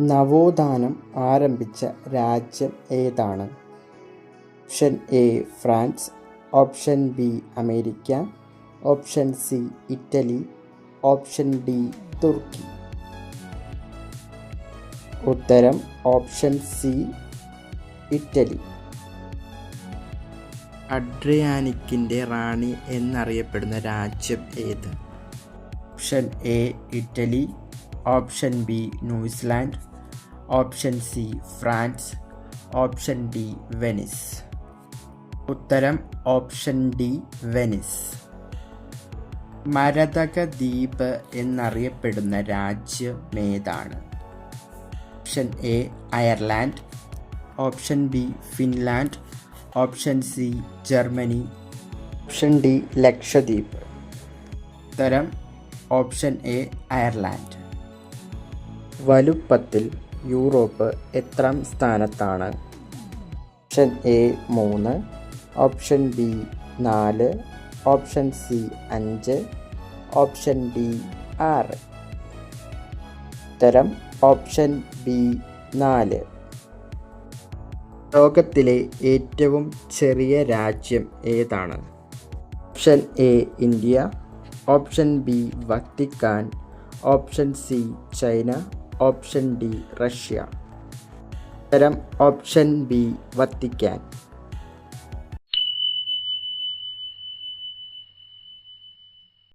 നവോത്ഥാനം ആരംഭിച്ച രാജ്യം ഏതാണ്? Option A France. Option B America. Option C Italy. Option D Turkey. ഉത്തരം ഓപ്ഷൻ സി ഇറ്റലി. അഡ്രിയാനിക്കിന്റെ റാണി എന്നറിയപ്പെടുന്ന രാജ്യം ഏത്? Option A Italy. Option B New Zealand option C France option D Venice. ഉത്തരം ഓപ്ഷൻ ഡി വെനിസ്. മരതക ദ്വീപ് എന്നറിയപ്പെടുന്ന രാജ്യം ഏതാണ്? Option A Ireland option B Finland option C Germany option D Lakshadweep. ഉത്തരം ഓപ്ഷൻ എ അയർലാൻഡ്. വലുപ്പത്തിൽ Europe എത്രാം സ്ഥാനത്താണ്? ഓപ്ഷൻ എ മൂന്ന് ഓപ്ഷൻ ബി നാല് ഓപ്ഷൻ സി അഞ്ച് ഓപ്ഷൻ ഡി ആറ്. ഉത്തരം ഓപ്ഷൻ ബി നാല്. ലോകത്തിലെ ഏറ്റവും ചെറിയ രാജ്യം ഏതാണ്? Option A India option B Vatican option C China option D Russia. ഉത്തരം ഓപ്ഷൻ ബി വത്തിക്കാൻ.